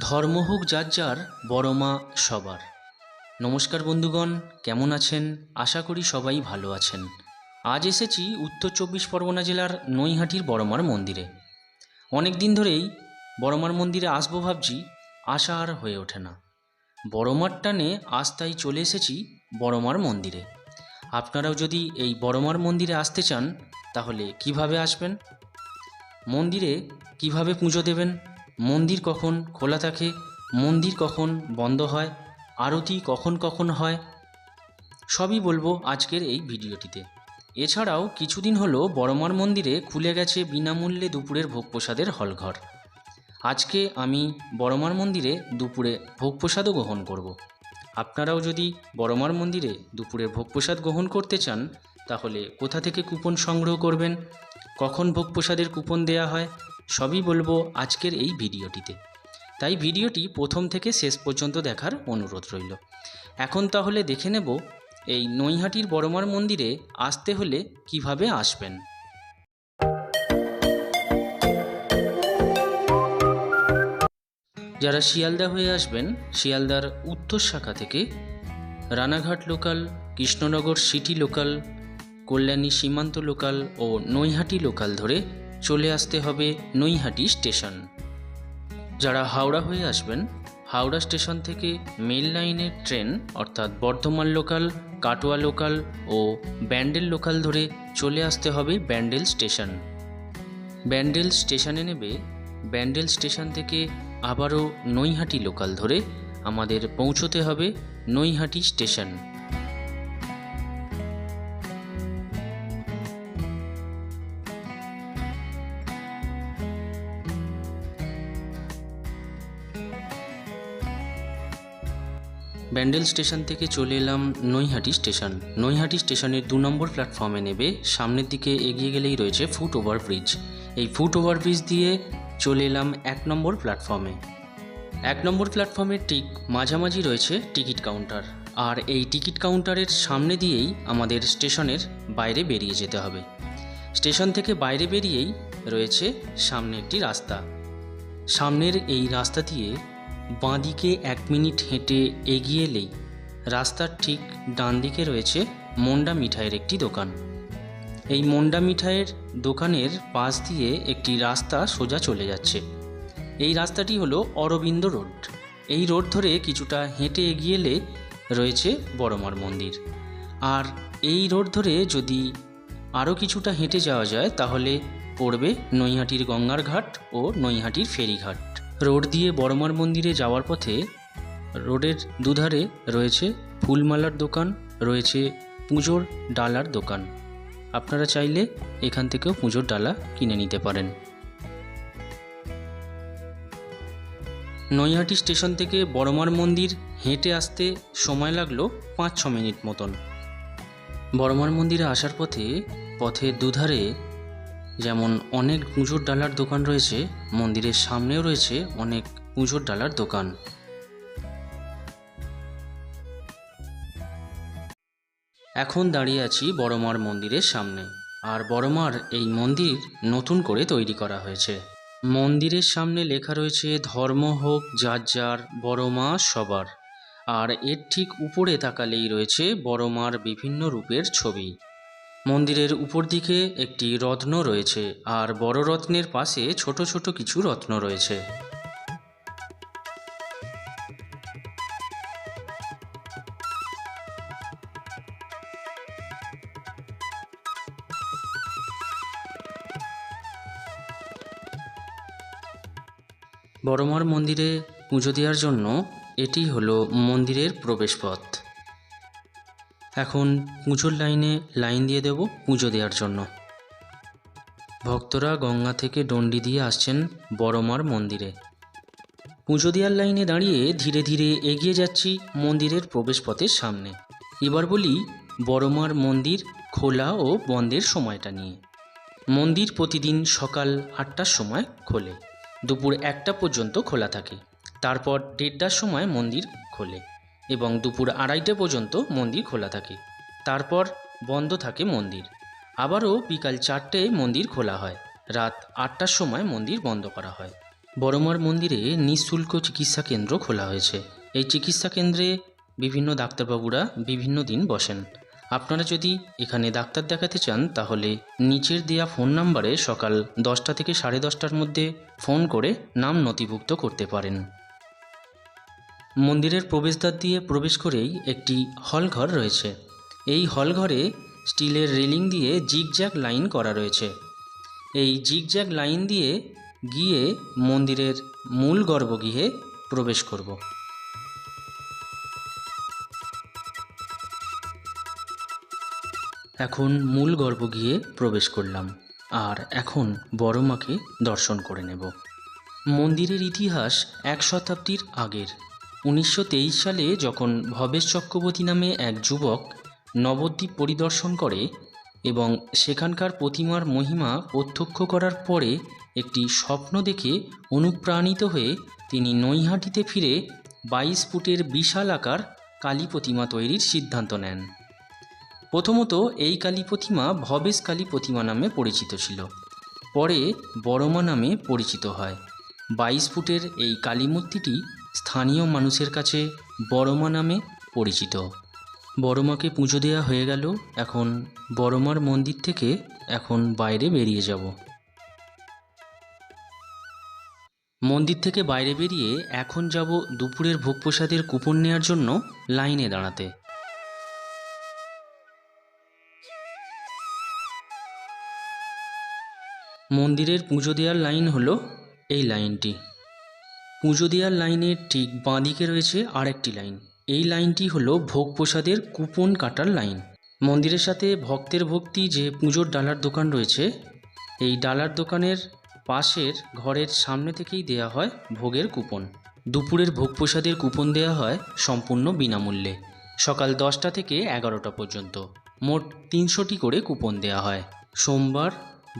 ধর্ম হোক যার যার, বড় মা সবার। নমস্কার বন্ধুগণ, কেমন আছেন? আশা করি সবাই ভালো আছেন। আজ এসেছি উত্তর চব্বিশ পরগনা জেলার নৈহাটির বড়মার মন্দিরে। অনেক দিন ধরেই বড়মার মন্দিরে আসব ভাবছি, আশা আর হয়ে ওঠে না। বড়মার টানে আজ চলে এসেছি বড়মার মন্দিরে। আপনারাও যদি এই বড়মার মন্দিরে আসতে চান, তাহলে কীভাবে আসবেন? মন্দিরে কীভাবে পুজো দেবেন? মন্দির কখন খোলা থাকে, মন্দির কখন বন্ধ হয়, আরতি কখন কখন হয়, সবই বলব আজকের এই ভিডিওটিতে এছাড়াও কিছুদিন হলো বড়মার মন্দিরে খুলে গেছে বিনামূল্যে দুপুরের ভোগ প্রসাদের হলঘর আজকে আমি বড়মার মন্দিরে দুপুরে ভোগ প্রসাদও গ্রহণ করব। আপনারাও যদি বড়মার মন্দিরে দুপুরে ভোগ প্রসাদ গ্রহণ করতে চান, তাহলে কোথা থেকে কুপন সংগ্রহ করবেন, কখন ভোগ প্রসাদের কুপন দেয়া হয় সবই বলব আজকের এই ভিডিওটিতে। তাই ভিডিওটি প্রথম থেকে শেষ পর্যন্ত দেখার অনুরোধ রইল। এখন তাহলে দেখে নেব এই নৈহাটির বড়মার মন্দিরে আসতে হলে কীভাবে আসবেন। যারা শিয়ালদা হয়ে আসবেন, শিয়ালদার উত্তর শাখা থেকে Ranaghat local, Krishnanagar city local, Kalyani Simanta local ও নৈহাটি লোকাল ধরে চলে আসতে হবে নৈহাটি স্টেশন। যারা হাওড়া হয়ে আসবেন, হাওড়া স্টেশন থেকে মেল লাইনের ট্রেন, অর্থাৎ বর্ধমান লোকাল, কাটোয়া লোকাল ও ব্যান্ডেল লোকাল ধরে চলে আসতে হবে ব্যান্ডেল স্টেশন। ব্যান্ডেল স্টেশনে নেবে, ব্যান্ডেল স্টেশন থেকে আবারও নৈহাটি লোকাল ধরে আমাদের পৌঁছতে হবে নৈহাটি স্টেশন। ব্যান্ডেল স্টেশন থেকে চলে এলাম নৈহাটি স্টেশন। নৈহাটি স্টেশনের দু নম্বর প্ল্যাটফর্মে নেবে, সামনের দিকে এগিয়ে গেলেই রয়েছে ফুট ওভার ব্রিজ এই ফুট ওভার ব্রিজ দিয়ে চলে এলাম এক নম্বর প্ল্যাটফর্মে এক নম্বর প্ল্যাটফর্মের ঠিক মাঝামাঝি রয়েছে টিকিট কাউন্টার। আর এই টিকিট কাউন্টারের সামনে দিয়েই আমাদের স্টেশনের বাইরে বেরিয়ে যেতে হবে। স্টেশন থেকে বাইরে বেরিয়েই রয়েছে সামনে একটি রাস্তা। সামনের এই রাস্তা দিয়ে বাঁদিকে এক মিনিট হেঁটে এগিয়ে এলেই রাস্তার ঠিক ডান দিকে রয়েছে মন্ডা মিঠাইয়ের একটি দোকান। এই মন্ডা মিঠাইয়ের দোকানের পাশ দিয়ে একটি রাস্তা সোজা চলে যাচ্ছে। এই রাস্তাটি হলো অরবিন্দ রোড। এই রোড ধরে কিছুটা হেঁটে এগিয়ে এলে রয়েছে বড়মার মন্দির। আর এই রোড ধরে যদি আরও কিছুটা হেঁটে যাওয়া যায়, তাহলে পড়বে নৈহাটির গঙ্গার ঘাট ও নৈহাটির ফেরিঘাট। রোড দিয়ে বড়মার মন্দিরে যাওয়ার পথে রোডের দুধারে রয়েছে ফুলমালার দোকান, রয়েছে পুজোর ডালার দোকান। আপনারা চাইলে এখান থেকেও পুজোর ডালা কিনে নিতে পারেন। নৈহাটি স্টেশন থেকে বড়মার মন্দির হেঁটে আসতে সময় লাগল পাঁচ ছ মিনিট মতন। বড়মার মন্দিরে আসার পথে পথের দুধারে যেমন অনেক পুজোর ডালার দোকান রয়েছে, মন্দিরের সামনেও রয়েছে অনেক পুজোর ডালার দোকান। এখন দাঁড়িয়ে আছি বড়মার মন্দিরের সামনে। আর বড়মার এই মন্দির নতুন করে তৈরি করা হয়েছে। মন্দিরের সামনে লেখা রয়েছে, ধর্ম হোক যার যার, বড়মা সবার। আর এর ঠিক উপরে তাকালেই রয়েছে বড়মার বিভিন্ন রূপের ছবি। মন্দিরের উপর দিকে একটি রত্ন রয়েছে, আর বড় রত্নের পাশে ছোট ছোট কিছু রত্ন রয়েছে। বড়মার মন্দিরে পুজো দেওয়ার জন্য এটি হলো মন্দিরের প্রবেশপথ। এখন পুজোর লাইনে লাইন দিয়ে দেব পুজো দেওয়ার জন্য। ভক্তরা গঙ্গা থেকে ডন্ডি দিয়ে আসছেন বড়মার মন্দিরে। পুজো দেওয়ার লাইনে দাঁড়িয়ে ধীরে ধীরে এগিয়ে যাচ্ছি মন্দিরের প্রবেশপথের সামনে। এবার বলি বড়মার মন্দির খোলা ও বন্ধের সময়টা নিয়ে। মন্দির প্রতিদিন সকাল আটটার সময় খোলে। দুপুর একটা পর্যন্ত খোলা থাকে। তারপর দেড়টার সময় মন্দির খোলে। এবং দুপুর আড়াইটে পর্যন্ত মন্দির খোলা থাকে। তারপর বন্ধ থাকে মন্দির। আবারও বিকাল চারটে মন্দির খোলা হয়। রাত আটটার সময় মন্দির বন্ধ করা হয়। বড়মার মন্দিরে নিঃশুল্ক চিকিৎসা কেন্দ্র খোলা হয়েছে। এই চিকিৎসা কেন্দ্রে বিভিন্ন ডাক্তারবাবুরা বিভিন্ন দিন বসেন। আপনারা যদি এখানে ডাক্তার দেখাতে চান, তাহলে নিচের দেয়া ফোন নাম্বারে সকাল দশটা থেকে সাড়ে দশটার মধ্যে ফোন করে নাম নথিভুক্ত করতে পারেন। মন্দিরের প্রবেশদ্বার দিয়ে প্রবেশ করেই একটি হলঘর রয়েছে। এই হলঘরে স্টিলের রেলিং দিয়ে জিগজ্যাগ লাইন করা রয়েছে। এই জিগজ্যাগ লাইন দিয়ে গিয়ে মন্দিরের মূল গর্ভগৃহে প্রবেশ করব। এখন মূল গর্ভ গর্ভগৃহে প্রবেশ করলাম আর এখন বড় মাকে দর্শন করে নেব। মন্দিরের ইতিহাস এক শতাব্দীর আগের। উনিশশো তেইশ সালে যখন ভবেশ চক্রবর্তী নামে এক যুবক নবদ্বীপ পরিদর্শন করে এবং সেখানকার প্রতিমার মহিমা প্রত্যক্ষ করার পরে একটি স্বপ্ন দেখে অনুপ্রাণিত হয়ে তিনি নৈহাটিতে ফিরে বাইশ ফুটের বিশাল আকার কালী প্রতিমা তৈরির সিদ্ধান্ত নেন। প্রথমত এই কালী প্রতিমা ভবেশ কালী প্রতিমা নামে পরিচিত ছিল। পরে বড়মা নামে পরিচিত হয়। বাইশ ফুটের এই কালী মূর্তিটি স্থানীয় মানুষের কাছে বড়মা নামে পরিচিত। বড়মাকে পুজো দেওয়া হয়ে গেল, এখন বড়মার মন্দির থেকে এখন বাইরে বেরিয়ে যাব। মন্দির থেকে বাইরে বেরিয়ে এখন যাব দুপুরের ভোগ প্রসাদের কুপন নেওয়ার জন্য লাইনে দাঁড়াতে। মন্দিরের পুজো দেওয়ার লাইন হলো এই লাইনটি। পুজো দেওয়ার লাইনের ঠিক বাঁদিকে রয়েছে আরেকটি লাইন। এই লাইনটি হলো ভোগ প্রসাদের কুপন কাটার লাইন। মন্দিরের সাথে ভক্তের ভক্তি যে পুজোর ডালার দোকান রয়েছে, এই ডালার দোকানের পাশের ঘরের সামনে থেকেই দেয়া হয় ভোগের কুপন। দুপুরের ভোগ প্রসাদের কুপন দেওয়া হয় সম্পূর্ণ বিনামূল্যে। সকাল দশটা থেকে এগারোটা পর্যন্ত। মোট তিনশোটি করে কুপন দেওয়া হয়। সোমবার,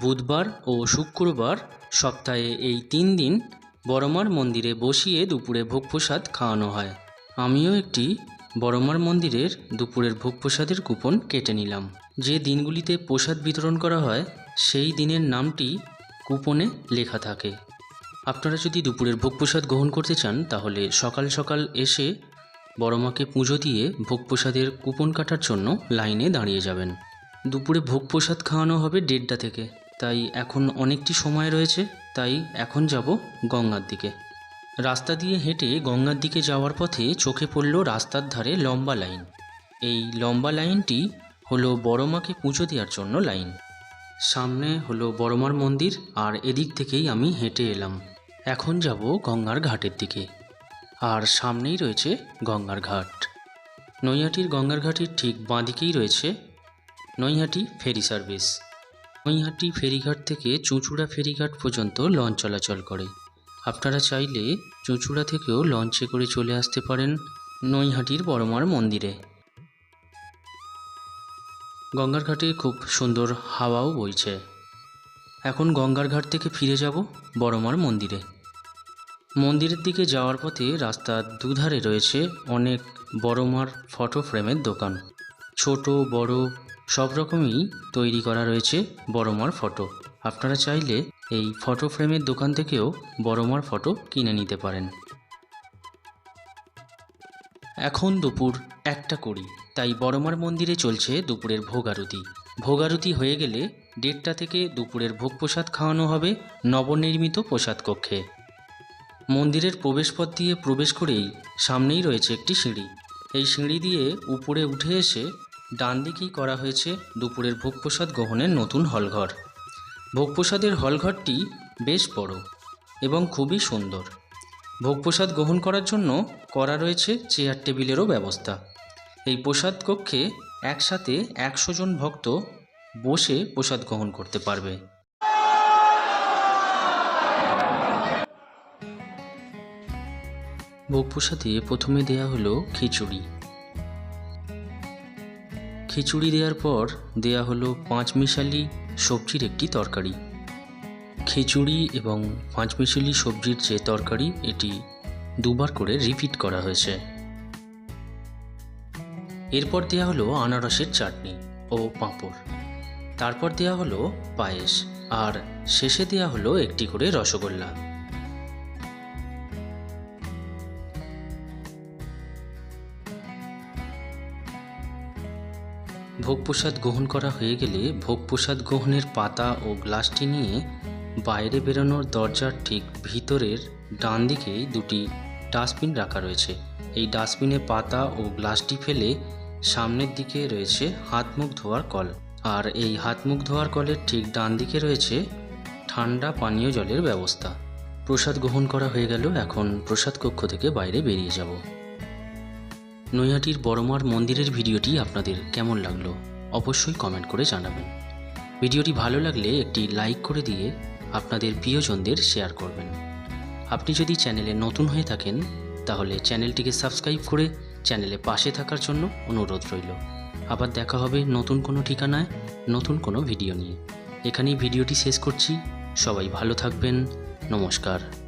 বুধবার ও শুক্রবার সপ্তাহে এই তিন দিন বড়মার মন্দিরে বসিয়ে দুপুরে ভোগ প্রসাদ খাওয়ানো হয়। আমিও একটি বড়মার মন্দিরের দুপুরের ভোগ প্রসাদের কুপন কেটে নিলাম। যে দিনগুলিতে প্রসাদ বিতরণ করা হয়, সেই দিনের নামটি কুপনে লেখা থাকে। আপনারা যদি দুপুরের ভোগ প্রসাদ গ্রহণ করতে চান, তাহলে সকাল সকাল এসে বড়মাকে পুজো দিয়ে ভোগ প্রসাদের কুপন কাটার জন্য লাইনে দাঁড়িয়ে যাবেন। দুপুরে ভোগ প্রসাদ খাওয়ানো হবে দেড়টা থেকে। তাই এখন অনেকটি সময় রয়েছে। তাই এখন যাব গঙ্গার দিকে। রাস্তা দিয়ে হেঁটে গঙ্গার দিকে যাওয়ার পথে চোখে পড়ল রাস্তার ধারে লম্বা লাইন। এই লম্বা লাইনটি হলো বড়মাকে পুজো দেওয়ার জন্য লাইন। সামনে হলো বড়মার মন্দির আর এদিক থেকেই আমি হেঁটে এলাম। এখন যাব গঙ্গার ঘাটের দিকে। আর সামনেই রয়েছে গঙ্গার ঘাট। নৈহাটির গঙ্গার ঘাটের ঠিক বাঁদিকেই রয়েছে নৈহাটি ফেরি সার্ভিস। নৈহাটি ফেরিঘাট থেকে চুঁচুড়া ফেরিঘাট পর্যন্ত লঞ্চ চলাচল করে। আপনারা চাইলে চুঁচুড়া থেকেও লঞ্চে করে চলে আসতে পারেন নৈহাটির বড়মার মন্দিরে। গঙ্গার ঘাটে খুব সুন্দর হাওয়াও বইছে। এখন গঙ্গার ঘাট থেকে ফিরে যাব বড়মার মন্দিরে। মন্দিরের দিকে যাওয়ার পথে রাস্তার দুধারে রয়েছে অনেক বড়মার ফটো ফ্রেমের দোকান। ছোট, বড় সব রকমই তৈরি করা রয়েছে বড়মার ফটো। আপনারা চাইলে এই ফটো ফ্রেমের দোকান থেকেও বড়মার ফটো কিনে নিতে পারেন। এখন দুপুর একটা কুড়ি, তাই বড়মার মন্দিরে চলছে দুপুরের ভোগ আরতি ভোগ আরতি হয়ে গেলে দেড়টা থেকে দুপুরের ভোগ প্রসাদ খাওয়ানো হবে নবনির্মিত প্রসাদ কক্ষে। মন্দিরের প্রবেশপথ দিয়ে প্রবেশ করেই সামনেই রয়েছে একটি সিঁড়ি। এই সিঁড়ি দিয়ে উপরে উঠে এসে ডান দিকেই করা হয়েছে দুপুরের ভোগ প্রসাদ গ্রহণের নতুন হলঘর। ভোগ প্রসাদের হলঘরটি বেশ বড় এবং খুবই সুন্দর। ভোগ প্রসাদ গ্রহণ করার জন্য করা রয়েছে চেয়ার টেবিলেরও ব্যবস্থা। এই প্রসাদ কক্ষে একসাথে একশো জন ভক্ত বসে প্রসাদ গ্রহণ করতে পারবে। ভোগ প্রসাদে প্রথমে দেয়া হলো খিচুড়ি। খিচুড়ি দেওয়ার পর দেয়া হলো পাঁচমিশালি সবজির একটি তরকারি। খিচুড়ি এবং পাঁচমিশালি সবজির যে তরকারি, এটি দুবার করে রিপিট করা হয়েছে। এরপর দেয়া হলো আনারসের চাটনি ও পাঁপড়। তারপর দেয়া হলো পায়েস। আর শেষে দেয়া হলো একটি করে রসগোল্লা। ভোগ প্রসাদ গ্রহণ করা হয়ে গেলে ভোগ প্রসাদ গ্রহণের পাতা ও গ্লাসটি নিয়ে বাইরে বেরোনোর দরজার ঠিক ভিতরের ডান দিকে দুটি ডাস্টবিন রাখা রয়েছে। এই ডাস্টবিনে পাতা ও গ্লাসটি ফেলে সামনের দিকে রয়েছে হাত মুখ ধোয়ার কল। আর এই হাত মুখ ধোয়ার কলের ঠিক ডান দিকে রয়েছে ঠান্ডা পানীয় জলের ব্যবস্থা। প্রসাদ গ্রহণ করা হয়ে গেল, এখন প্রসাদ কক্ষ থেকে বাইরে বেরিয়ে যাব। নৈহাটির বড়মার মন্দিরের ভিডিওটি আপনাদের কেমন লাগল অবশ্যই কমেন্ট করে জানাবেন। ভিডিওটি ভালো লাগলে একটি লাইক করে দিয়ে আপনাদের প্রিয়জনদের শেয়ার করবেন। আপনি যদি চ্যানেলে নতুন হয়ে থাকেন, তাহলে চ্যানেলটিকে সাবস্ক্রাইব করে চ্যানেলে পাশে থাকার জন্য অনুরোধ রইল। আবার দেখা হবে নতুন কোনো ঠিকানায়, নতুন কোনো ভিডিও নিয়ে। এখানেই ভিডিওটি শেষ করছি। সবাই ভালো থাকবেন। নমস্কার।